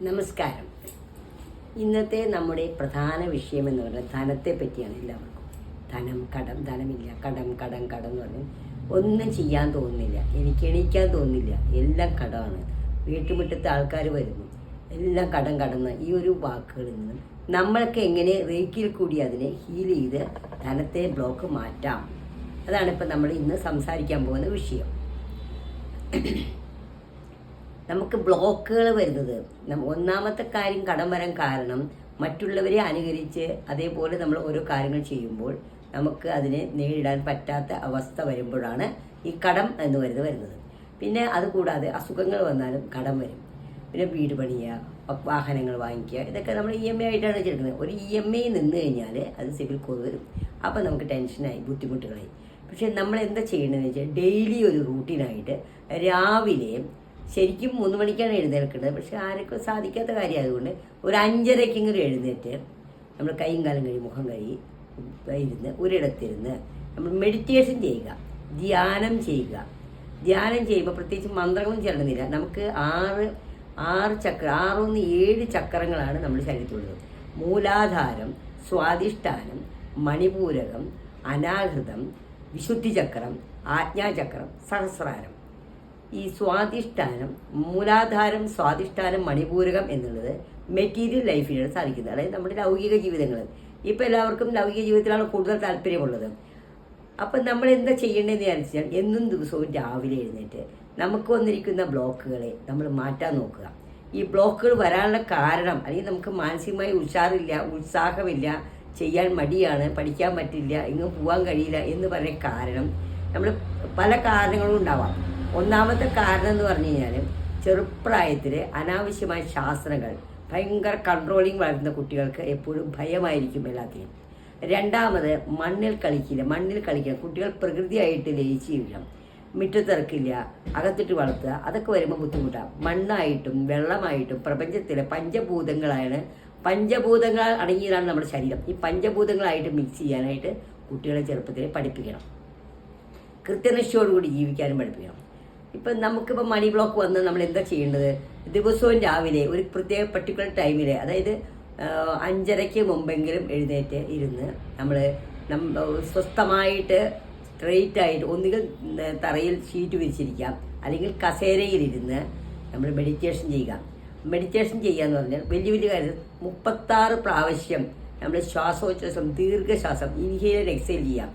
നമസ്കാരം. ഇന്നത്തെ നമ്മുടെ പ്രധാന വിഷയം എന്ന് പറയുന്നത് ധനത്തെ പറ്റിയാണ് എല്ലാവർക്കും. ധനം കടം ധനമില്ല. കടം കടം കടം എന്ന് പറഞ്ഞാൽ ഒന്നും ചെയ്യാൻ തോന്നുന്നില്ല. എനിക്ക് എണീക്കാൻ തോന്നുന്നില്ല. എല്ലാം കടമാണ്. വീട്ടുമുറ്റത്തെ ആൾക്കാർ വരുന്നു. എല്ലാം കടം കടന്ന് ഈ ഒരു വാക്കുകളിൽ നിന്ന് നമ്മൾക്ക് എങ്ങനെ റേക്കിൽ കൂടി അതിനെ ഹീൽ ചെയ്ത് ധനത്തെ ബ്ലോക്ക് മാറ്റാം? അതാണ് ഇപ്പം നമ്മൾ ഇന്ന് സംസാരിക്കാൻ പോകുന്ന വിഷയം. നമുക്ക് ബ്ലോക്കുകൾ വരുന്നത്. ഒന്നാമത്തെ കാര്യം കടം വരാൻ കാരണം മറ്റുള്ളവരെ അനുകരിച്ച് അതേപോലെ നമ്മൾ ഓരോ കാര്യങ്ങൾ ചെയ്യുമ്പോൾ നമുക്ക് അതിനെ നേരിടാൻ പറ്റാത്ത അവസ്ഥ വരുമ്പോഴാണ് ഈ കടം എന്ന് വരുന്നത് വരുന്നത്. പിന്നെ അതുകൂടാതെ അസുഖങ്ങൾ വന്നാലും കടം വരും. പിന്നെ വീട് പണിയുക വാഹനങ്ങൾ വാങ്ങിക്കുക ഇതൊക്കെ നമ്മൾ ഇ എം ഐ ആയിട്ടാണ് വെച്ചെടുക്കുന്നത്. ഒരു ഇ എം ഐ നിന്ന് കഴിഞ്ഞാൽ അത് സിവിൽ കോഡ് വരും. അപ്പോൾ നമുക്ക് ടെൻഷനായി ബുദ്ധിമുട്ടുകളായി. പക്ഷേ നമ്മൾ എന്താ ചെയ്യേണ്ടതെന്ന് വെച്ചാൽ ഡെയിലി ഒരു റൂട്ടീനായിട്ട് രാവിലെ ശരിക്കും മൂന്ന് മണിക്കാണ് എഴുന്നേൽക്കുന്നത്. പക്ഷെ ആരൊക്കെ സാധിക്കാത്ത കാര്യം ആയതുകൊണ്ട് ഒരു അഞ്ചരയ്ക്കെങ്കിലും എഴുന്നേറ്റ് നമ്മൾ കൈയും കാലം കഴിയും മുഖം കഴി ഇരുന്ന് ഒരിടത്തിരുന്ന് നമ്മൾ മെഡിറ്റേഷൻ ചെയ്യുക. ധ്യാനം ചെയ്യുക. ധ്യാനം ചെയ്യുമ്പോൾ പ്രത്യേകിച്ച് മന്ത്രങ്ങളും ചെല്ലുന്നില്ല നമുക്ക് ആറ് ആറ് ചക്ര ആറൊന്ന് ഏഴ് ചക്രങ്ങളാണ് നമ്മുടെ ശരീരത്തിലുള്ളത്. മൂലാധാരം സ്വാധിഷ്ഠാനം മണിപൂരകം അനാഹൃതം വിശുദ്ധിചക്രം ആജ്ഞാചക്രം സഹസ്രാരം. ഈ സ്വാധിഷ്ഠാനം മൂലാധാരം സ്വാധിഷ്ഠാനം മണിപൂരകം എന്നുള്ളത് മെറ്റീരിയൽ ലൈഫിനാണ് സാധിക്കുന്നത് അതായത് നമ്മുടെ ലൗകിക ജീവിതങ്ങൾ. ഇപ്പം എല്ലാവർക്കും ലൗകിക ജീവിതത്തിലാണ് കൂടുതൽ താല്പര്യമുള്ളത്. അപ്പം നമ്മൾ എന്താ ചെയ്യേണ്ടതെന്ന് വിചാരിച്ചാൽ എന്നും ദിവസവും രാവിലെ എഴുന്നേറ്റ് നമുക്ക് വന്നിരിക്കുന്ന ബ്ലോക്കുകളെ നമ്മൾ മാറ്റാൻ നോക്കുക. ഈ ബ്ലോക്കുകൾ വരാനുള്ള കാരണം അല്ലെങ്കിൽ നമുക്ക് മാനസികമായി ഉഷാറില്ല ഉത്സാഹമില്ല ചെയ്യാൻ മടിയാണ് പഠിക്കാൻ പറ്റില്ല ഇങ്ങ് പോകാൻ കഴിയില്ല എന്ന് പറയുന്ന കാരണം നമ്മൾ പല കാരണങ്ങളും ഉണ്ടാവാം. ഒന്നാമത്തെ കാരണം എന്ന് പറഞ്ഞു കഴിഞ്ഞാൽ ചെറുപ്രായത്തിൽ അനാവശ്യമായ ശാസ്ത്രങ്ങൾ ഭയങ്കര കൺട്രോളിങ് വളരുന്ന കുട്ടികൾക്ക് എപ്പോഴും ഭയമായിരിക്കും എല്ലാത്തിനും. രണ്ടാമത് മണ്ണിൽ കളിക്കില്ല മണ്ണിൽ കളിക്കുക. കുട്ടികൾ പ്രകൃതിയായിട്ട് ലയിച്ച് വീഴാം മുറ്റത്തിറക്കില്ല അകത്തിട്ട് വളർത്തുക അതൊക്കെ വരുമ്പോൾ ബുദ്ധിമുട്ടാണ് മണ്ണായിട്ടും വെള്ളമായിട്ടും പ്രപഞ്ചത്തിലെ പഞ്ചഭൂതങ്ങളാണ്. പഞ്ചഭൂതങ്ങൾ അടങ്ങിയതാണ് നമ്മുടെ ശരീരം. ഈ പഞ്ചഭൂതങ്ങളായിട്ട് മിക്സ് ചെയ്യാനായിട്ട് കുട്ടികളെ ചെറുപ്പത്തിൽ പഠിപ്പിക്കണം. കൃത്യനിഷ്ഠയോടുകൂടി ജീവിക്കാനും പഠിപ്പിക്കണം. ഇപ്പം നമുക്കിപ്പോൾ മണി ബ്ലോക്ക് വന്ന് നമ്മൾ എന്താ ചെയ്യേണ്ടത്? ദിവസവും രാവിലെ ഒരു പ്രത്യേക പർട്ടിക്കുലർ ടൈമിൽ അതായത് അഞ്ചരയ്ക്ക് മുമ്പെങ്കിലും എഴുന്നേറ്റ് ഇരുന്ന് നമ്മൾ സ്വസ്ഥമായിട്ട് സ്ട്രെയിറ്റ് ആയിട്ട് ഒന്നുകിൽ തറയിൽ ഷീറ്റ് വിരിച്ചിരിക്കാം അല്ലെങ്കിൽ കസേരയിലിരുന്ന് നമ്മൾ മെഡിറ്റേഷൻ ചെയ്യുക. മെഡിറ്റേഷൻ ചെയ്യുക എന്ന് പറഞ്ഞാൽ വലിയ വലിയ കാര്യം മുപ്പത്താറ് പ്രാവശ്യം നമ്മൾ ശ്വാസോച്ഛ്വാസം ദീർഘശ്വാസം ഇൻഹേൽ എക്സൈൽ ചെയ്യാം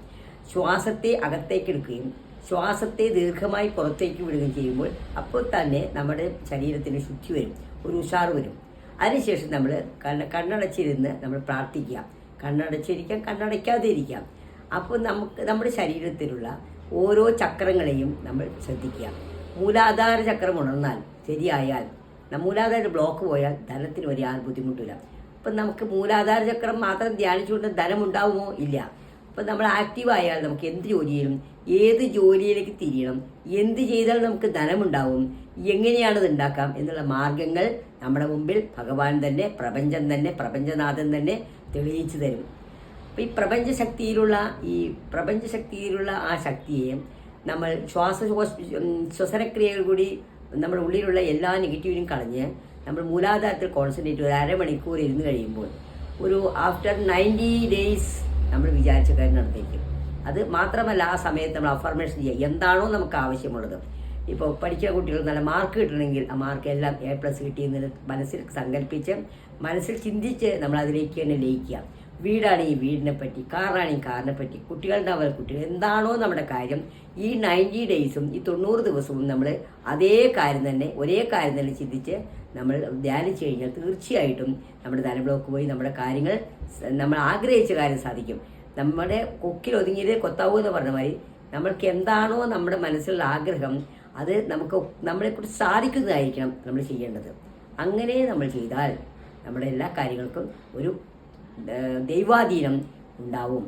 ശ്വാസത്തെ അകത്തേക്ക് എടുക്കുകയും ശ്വാസത്തെ ദീർഘമായി പുറത്തേക്ക് വിടുകയും ചെയ്യുമ്പോൾ അപ്പോൾ തന്നെ നമ്മുടെ ശരീരത്തിന് ശുദ്ധി വരും. ഒരു ഉഷാർ വരും. അതിനുശേഷം നമ്മൾ കണ്ണ കണ്ണടച്ചിരുന്ന് നമ്മൾ പ്രാർത്ഥിക്കുക. കണ്ണടച്ചിരിക്കാം കണ്ണടയ്ക്കാതെ ഇരിക്കാം അപ്പോൾ നമുക്ക് നമ്മുടെ ശരീരത്തിലുള്ള ഓരോ ചക്രങ്ങളെയും നമ്മൾ ശ്രദ്ധിക്കുക. മൂലാധാര ചക്രം ഉണർന്നാൽ ശരിയായാൽ മൂലാധാര ബ്ലോക്ക് പോയാൽ ധനത്തിന് ഒരു ബുദ്ധിമുട്ടില്ല. അപ്പം നമുക്ക് മൂലാധാര ചക്രം മാത്രം ധ്യാനിച്ചുകൊണ്ട് ധനം ഉണ്ടാവുമോ ഇല്ല. അപ്പം നമ്മൾ ആക്റ്റീവ് ആയാൽ നമുക്ക് എന്ത് ജോലിയിലും ഏത് ജോലിയിലേക്ക് തിരിയണം? എന്ത് ചെയ്താൽ നമുക്ക് ധനമുണ്ടാവും? എങ്ങനെയാണ് ഉണ്ടാക്കാം? എന്നുള്ള മാർഗങ്ങൾ നമ്മുടെ മുമ്പിൽ ഭഗവാൻ തന്നെ പ്രപഞ്ചം തന്നെ പ്രപഞ്ചനാഥൻ തന്നെ തെളിയിച്ചു തരും. അപ്പം ഈ പ്രപഞ്ചശക്തിയിലുള്ള ഈ പ്രപഞ്ചശക്തിയിലുള്ള ആ ശക്തിയെ നമ്മൾ ശ്വാസ ശ്വസനക്രിയകൾ കൂടി നമ്മുടെ ഉള്ളിലുള്ള എല്ലാ നെഗറ്റീവിനും കളഞ്ഞ് നമ്മൾ മൂലാധാരത്തിൽ കോൺസെൻട്രേറ്റ് ഒരു അരമണിക്കൂർ ഇരുന്ന് കഴിയുമ്പോൾ ഒരു ആഫ്റ്റർ നയന്റി ഡേയ്സ് നമ്മൾ വിചാരിച്ച കാര്യം നടത്തിയിരിക്കും അത് മാത്രമല്ല ആ സമയത്ത് നമ്മൾ അഫർമേഷൻ ചെയ്യുക. എന്താണോ നമുക്ക് ആവശ്യമുള്ളത്. ഇപ്പോൾ പഠിക്കുന്ന കുട്ടികൾ നല്ല മാർക്ക് കിട്ടണമെങ്കിൽ ആ മാർക്ക് എല്ലാം എ പ്ലസ് കിട്ടിയെന്ന് മനസ്സിൽ സങ്കല്പിച്ച് മനസ്സിൽ ചിന്തിച്ച് നമ്മൾ അതിലേക്ക് തന്നെ ലയിക്കുക. വീടാണെങ്കിൽ വീടിനെ പറ്റി കാറാണെങ്കിൽ കാറിനെ പറ്റി കുട്ടികളുണ്ടാവുന്ന കുട്ടികൾ എന്താണോ നമ്മുടെ കാര്യം ഈ നയന്റി ഡേയ്സും ഈ തൊണ്ണൂറ് ദിവസവും നമ്മൾ അതേ കാര്യം തന്നെ ഒരേ കാര്യം തന്നെ ചിന്തിച്ച് നമ്മൾ ധ്യാനിച്ചു കഴിഞ്ഞാൽ തീർച്ചയായിട്ടും നമ്മുടെ ധനബ്ലോക്ക് പോയി നമ്മുടെ കാര്യങ്ങൾ നമ്മൾ ആഗ്രഹിച്ച കാര്യം സാധിക്കും. നമ്മുടെ കൊക്കിൽ ഒതുങ്ങിയത് കൊത്താവൂ എന്ന് പറഞ്ഞ മാതിരി നമ്മൾക്ക് എന്താണോ നമ്മുടെ മനസ്സിലുള്ള ആഗ്രഹം അത് നമുക്ക് നമ്മളെക്കുറിച്ച് സാധിക്കുന്നതായിരിക്കണം നമ്മൾ ചെയ്യേണ്ടത്. അങ്ങനെ നമ്മൾ ചെയ്താൽ നമ്മുടെ എല്ലാ കാര്യങ്ങൾക്കും ഒരു ദൈവാധീനം ഉണ്ടാവും.